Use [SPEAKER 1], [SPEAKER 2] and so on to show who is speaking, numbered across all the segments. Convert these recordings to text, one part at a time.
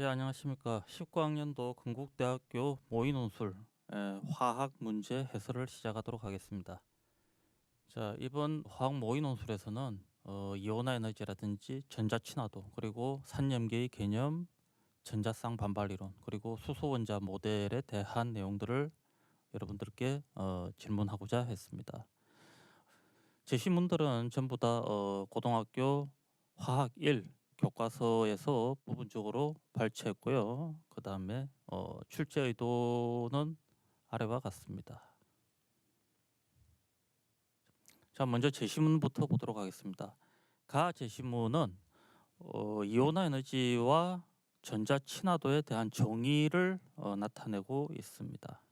[SPEAKER 1] 예, 안녕하십니까. 19학년도 건국대학교 모의논술 에, 화학 문제 해설을 시작하도록 하겠습니다. 자, 이번 화학 모의논술에서는 어, 이온화 에너지라든지 전자 친화도 그리고 산염계의 개념, 전자쌍 반발 이론 그리고 수소 원자 모델에 대한 내용들을 여러분들께 어, 질문하고자 했습니다. 제시문들은 전부 다 어, 고등학교 화학 1 교과서에서 부분적으로 발췌했고요. 그 다음에 어, 출제 의도는 아래와 같습니다. 자, 먼저 제시문부터 보도록 하겠습니다. 가 제시문은 어, 이온화 에너지와 전자 친화도에 대한 정의를 어, 나타내고 있습니다.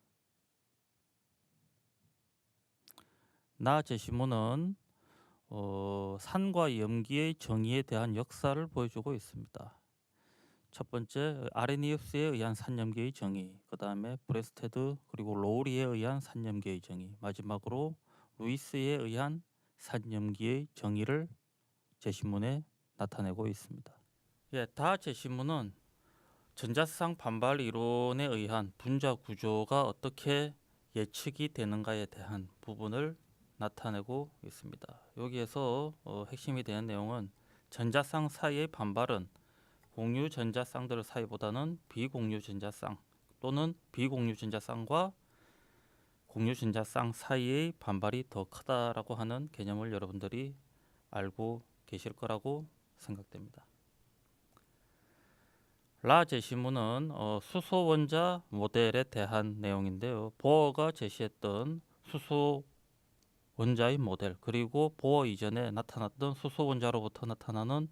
[SPEAKER 1] 나 제시문은 어, 산과 염기의 정의에 대한 역사를 보여주고 있습니다. 첫 번째 아레니우스에 의한 산염계의 정의, 그 다음에 브레스테드 그리고 로우리에 의한 산염계의 정의, 마지막으로 루이스에 의한 산염기의 정의를 제시문에 나타내고 있습니다. 예, 다 제시문은 전자쌍 반발 이론에 의한 분자 구조가 어떻게 예측이 되는가에 대한 부분을 나타내고 있습니다. 여기에서 어, 핵심이 되는 내용은 전자쌍 사이의 반발은 공유 전자쌍들 사이보다는 비공유 전자쌍 또는 비공유 전자쌍과 공유 전자쌍 사이의 반발이 더 크다라고 하는 개념을 여러분들이 알고 계실 거라고 생각됩니다. 라 제 시문은 어, 수소 원자 모델에 대한 내용인데요. 보어가 제시했던 수소 원자의 모델 그리고 보어 이전에 나타났던 수소 원자로부터 나타나는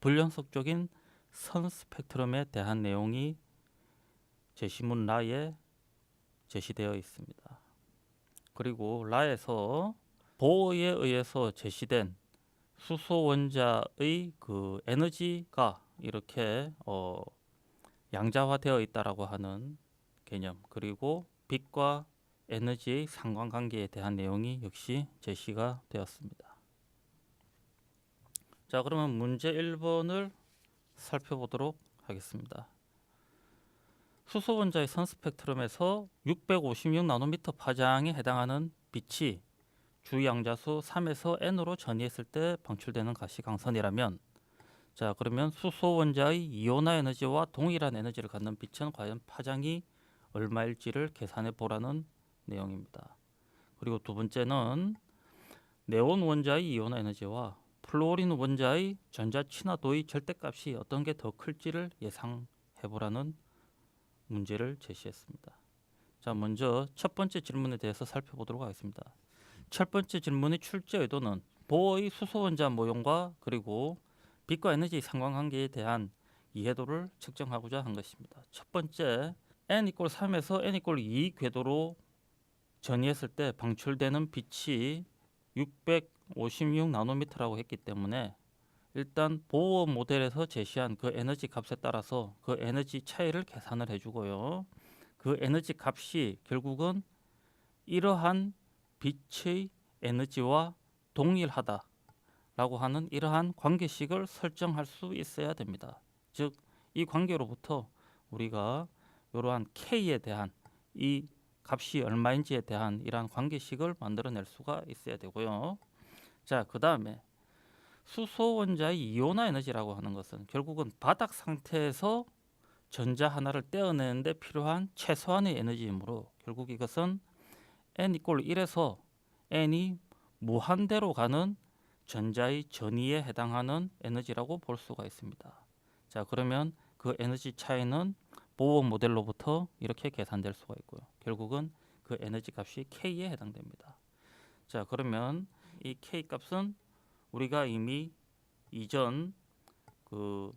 [SPEAKER 1] 불연속적인 선 스펙트럼에 대한 내용이 제시문 라에 제시되어 있습니다. 그리고 라에서 보어에 의해서 제시된 수소 원자의 그 에너지가 이렇게 어 양자화되어 있다라고 하는 개념 그리고 빛과 에너지의 상관관계에 대한 내용이 역시 제시가 되었습니다. 자, 그러면 문제 1번을 살펴보도록 하겠습니다. 수소 원자의 선 스펙트럼에서 656 나노미터 파장에 해당하는 빛이 주 양자수 3에서 n으로 전이했을 때 방출되는 가시광선이라면 자, 그러면 수소 원자의 이온화 에너지와 동일한 에너지를 갖는 빛은 과연 파장이 얼마일지를 계산해 보라는 내용입니다. 그리고 두 번째는 네온 원자의 이온화 에너지와 플로린 원자의 전자 친화도의 절대값이 어떤 게 더 클지를 예상해 보라는 문제를 제시했습니다. 자, 먼저 첫 번째 질문에 대해서 살펴보도록 하겠습니다. 첫 번째 질문의 출제 의도는 보어의 수소 원자 모형과 그리고 빛과 에너지의 상관관계에 대한 이해도를 측정하고자 한 것입니다. 첫 번째 n 이꼴 3에서 n 이꼴 2 궤도로 전이했을 때 방출되는 빛이 656 나노미터라고 했기 때문에 일단 보호 모델에서 제시한 그 에너지 값에 따라서 그 에너지 차이를 계산을 해주고요. 그 에너지 값이 결국은 이러한 빛의 에너지와 동일하다라고 하는 이러한 관계식을 설정할 수 있어야 됩니다. 즉 이 관계로부터 우리가 이러한 k에 대한 이 값이 얼마인지에 대한 이러한 관계식을 만들어낼 수가 있어야 되고요. 자, 그 다음에 수소 원자의 이온화 에너지라고 하는 것은 결국은 바닥 상태에서 전자 하나를 떼어내는데 필요한 최소한의 에너지이므로 결국 이것은 n 이꼴 1에서 n이 무한대로 가는 전자의 전위에 해당하는 에너지라고 볼 수가 있습니다. 자, 그러면 그 에너지 차이는 보호 모델로부터 이렇게 계산될 수가 있고요. 결국은 그 에너지 값이 K에 해당됩니다. 자, 그러면 이 K 값은 우리가 이미 이전 그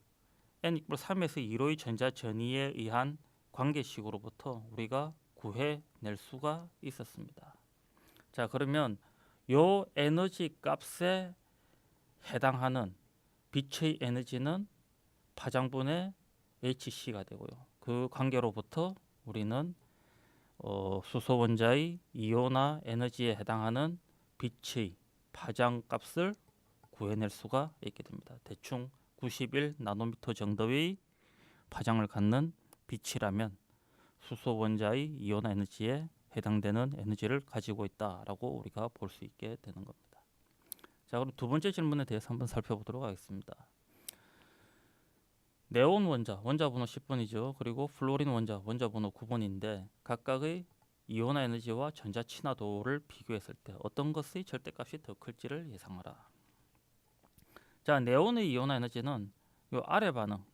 [SPEAKER 1] n 이퀄 3에서 2로의 전자 전위에 의한 관계식으로부터 우리가 구해낼 수가 있었습니다. 자, 그러면 요 에너지 값에 해당하는 빛의 에너지는 파장분의 hc가 되고요. 그 관계로부터 우리는 어, 수소 원자의 이온화 에너지에 해당하는 빛의 파장 값을 구해낼 수가 있게 됩니다. 대충 91 나노미터 정도의 파장을 갖는 빛이라면 수소 원자의 이온 에너지에 해당되는 에너지를 가지고 있다라고 우리가 볼 수 있게 되는 겁니다. 자, 그럼 두 번째 질문에 대해서 한번 살펴보도록 하겠습니다. 네온 원자, 원자 번호 10번이죠. 그리고 플로린 원자, 원자 번호 9번인데 각각의 이온 에너지와 전자 친화도를 비교했을 때 어떤 것의 절대값이 더 클지를 예상하라. 자, 네온의 이온 에너지는 요 아래 반응,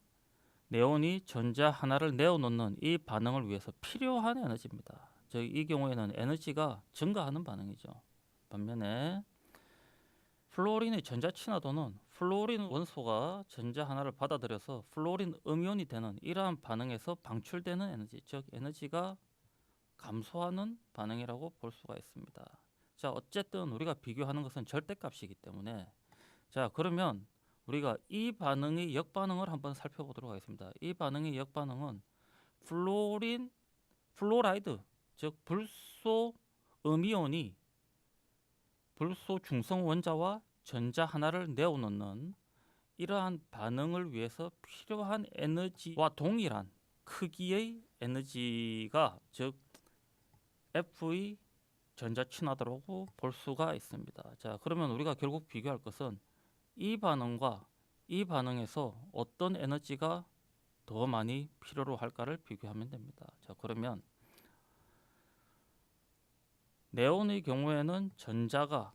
[SPEAKER 1] 네온이 전자 하나를 내어놓는 이 반응을 위해서 필요한 에너지입니다. 즉이 경우에는 에너지가 증가하는 반응이죠. 반면에 플로린의 전자 친화도는 플로린 원소가 전자 하나를 받아들여서 플로린 음이온이 되는 이러한 반응에서 방출되는 에너지, 즉 에너지가 감소하는 반응이라고 볼 수가 있습니다. 자, 어쨌든 우리가 비교하는 것은 절대값이기 때문에 자, 그러면 우리가 이 반응의 역반응을 한번 살펴보도록 하겠습니다. 이 반응의 역반응은 플로린 플로라이드 즉 불소 음이온이 불소 중성 원자와 전자 하나를 내어놓는 이러한 반응을 위해서 필요한 에너지와 동일한 크기의 에너지가 즉 F의 전자 친화도라고 볼 수가 있습니다. 자, 그러면 우리가 결국 비교할 것은 이 반응과 이 반응에서 어떤 에너지가 더 많이 필요로 할까를 비교하면 됩니다. 자, 그러면 네온의 경우에는 전자가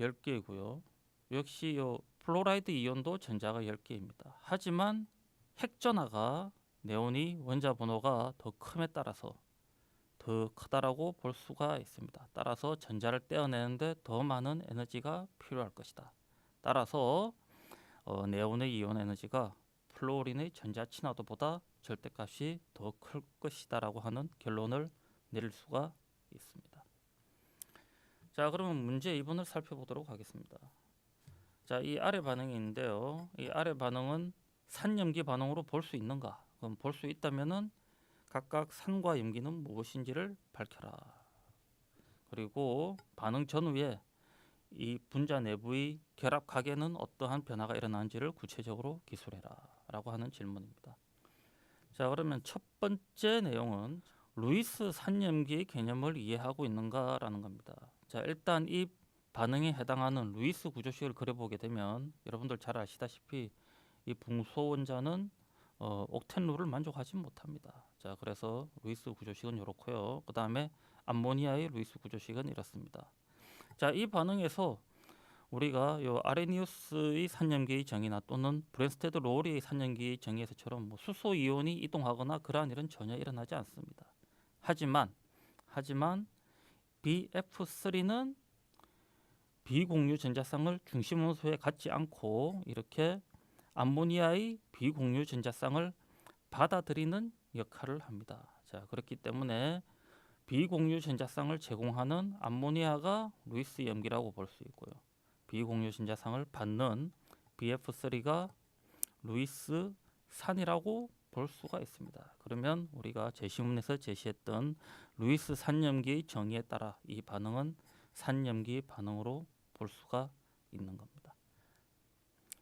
[SPEAKER 1] 10개이고요. 역시 요 플로라이드 이온도 전자가 10개입니다. 하지만 핵전화가 네온이 원자 번호가 더 큼에 따라서 더 크다라고 볼 수가 있습니다. 따라서 전자를 떼어내는데 더 많은 에너지가 필요할 것이다. 따라서 어, 네온의 이온 에너지가 플로린의 전자 친화도보다 절대값이 더 클 것이다라고 하는 결론을 내릴 수가 있습니다. 자, 그러면 문제 2번을 살펴보도록 하겠습니다. 자, 이 아래 반응이 있는데요. 이 아래 반응은 산염기 반응으로 볼 수 있는가? 그럼 볼 수 있다면은 각각 산과 염기는 무엇인지를 밝혀라. 그리고 반응 전후에 이 분자 내부의 결합 각에는 어떠한 변화가 일어나는지를 구체적으로 기술해라라고 하는 질문입니다. 자, 그러면 첫 번째 내용은 루이스 산염기의 개념을 이해하고 있는가라는 겁니다. 자, 일단 이 반응에 해당하는 루이스 구조식을 그려보게 되면 여러분들 잘 아시다시피 이 붕소 원자는 어, 옥텐룰을 만족하지 못합니다. 자, 그래서 루이스 구조식은 이렇고요. 그 다음에 암모니아의 루이스 구조식은 이렇습니다. 자, 이 반응에서 우리가 요 아레니우스의 산염기의 정의나 또는 브랜스테드 로리의 산염기의 정의에서처럼 뭐 수소 이온이 이동하거나 그러한 일은 전혀 일어나지 않습니다. 하지만 하지만 BF3는 비공유 전자쌍을 중심 원소에 갖지 않고 이렇게 암모니아의 비공유 전자쌍을 받아들이는 역할을 합니다. 자, 그렇기 때문에 비공유 전자쌍을 제공하는 암모니아가 루이스 염기라고 볼 수 있고요. 비공유 전자쌍을 받는 BF3가 루이스 산이라고 볼 수가 있습니다. 그러면 우리가 제시문에서 제시했던 루이스 산염기의 정의에 따라 이 반응은 산염기 반응으로 볼 수가 있는 겁니다.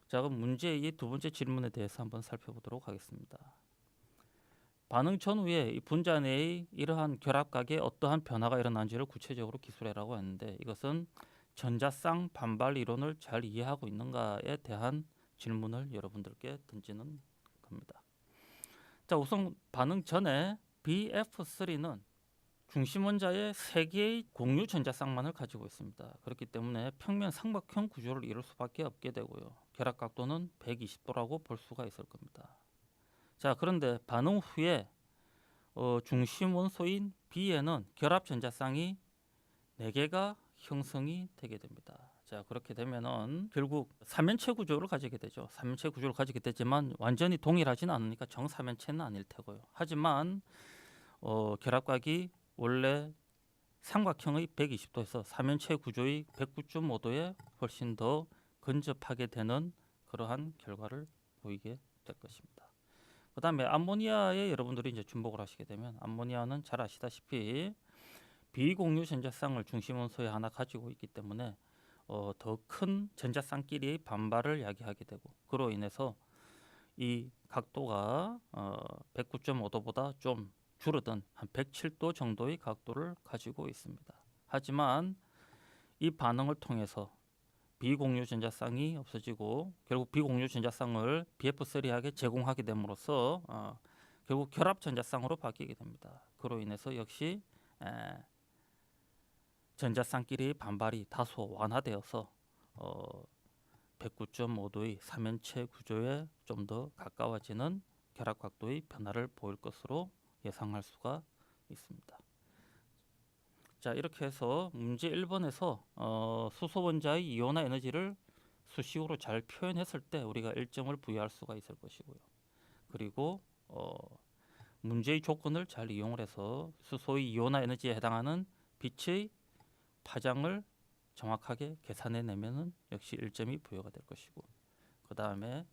[SPEAKER 1] 자, 그럼 문제의 두 번째 질문에 대해서 한번 살펴보도록 하겠습니다. 반응 전후에 이 분자 내의 이러한 결합각에 어떠한 변화가 일어난지를 구체적으로 기술해라고 했는데 이것은 전자쌍 반발 이론을 잘 이해하고 있는가에 대한 질문을 여러분들께 던지는 겁니다. 자, 우선 반응 전에 BF3는 중심 원자의 세 개의 공유 전자쌍만을 가지고 있습니다. 그렇기 때문에 평면 삼각형 구조를 이룰 수밖에 없게 되고요. 결합 각도는 120도라고 볼 수가 있을 겁니다. 자, 그런데 반응 후에 어, 중심 원소인 B에는 결합 전자쌍이 4개가 형성이 되게 됩니다. 자, 그렇게 되면은 결국 삼면체 구조를 가지게 되죠. 삼면체 구조를 가지게 되지만 완전히 동일하지는 않으니까 정삼면체는 아닐 테고요. 하지만 어, 결합각이 원래 삼각형의 120도에서 삼면체 구조의 109.5도에 훨씬 더 근접하게 되는 그러한 결과를 보이게 될 것입니다. 그다음에 암모니아에 여러분들이 이제 주목을 하시게 되면 암모니아는 잘 아시다시피 비공유 전자쌍을 중심 원소에 하나 가지고 있기 때문에 어, 더 큰 전자쌍끼리의 반발을 야기하게 되고 그로 인해서 이 각도가 어, 109.5도보다 좀 줄어든 한 107도 정도의 각도를 가지고 있습니다. 하지만 이 반응을 통해서 비공유 전자쌍이 없어지고 결국 비공유 전자쌍을 BF3하게 제공하게 됨으로써 어, 결국 결합 전자쌍으로 바뀌게 됩니다. 그로 인해서 역시 에, 전자쌍끼리 반발이 다소 완화되어서 어, 109.5도의 삼연체 구조에 좀 더 가까워지는 결합 각도의 변화를 보일 것으로 예상할 수가 있습니다. 자 이렇게 해서 문제 1번에서 어, 수소 원자의 이온화 에너지를 수식으로 잘 표현했을 때 우리가 1점을 부여할 수가 있을 것이고요. 그리고 어, 문제의 조건을 잘 이용을 해서 수소의 이온화 에너지에 해당하는 빛의 파장을 정확하게 계산해 내면은 역시 1점이 부여가 될 것이고 그 다음에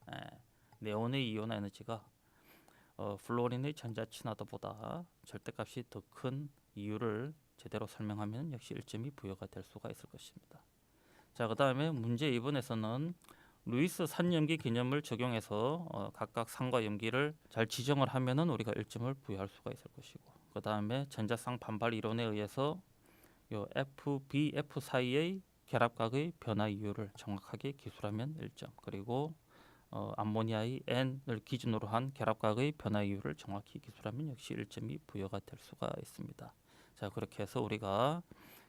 [SPEAKER 1] 네온의 이온화 에너지가 어, 플로린의 전자 친화도보다 절대값이 더 큰 이유를 제대로 설명하면 역시 1점이 부여가 될 수가 있을 것입니다. 자, 그 다음에 문제 2번에서는 루이스 산염기 개념을 적용해서 어, 각각 산과 염기를 잘 지정을 하면은 우리가 1점을 부여할 수가 있을 것이고 그 다음에 전자쌍 반발 이론에 의해서 요 F, B, F 사이의 결합각의 변화 이유를 정확하게 기술하면 1점 그리고 어, 암모니아의 N을 기준으로 한 결합각의 변화 이유를 정확히 기술하면 역시 1점이 부여가 될 수가 있습니다. 자 그렇게 해서 우리가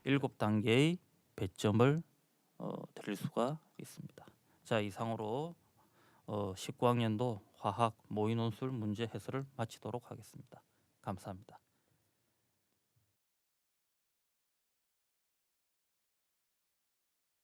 [SPEAKER 1] 7단계의 배점을 어, 드릴 수가 있습니다. 자 이상으로 어, 19학년도 화학 모의논술 문제 해설을 마치도록 하겠습니다. 감사합니다.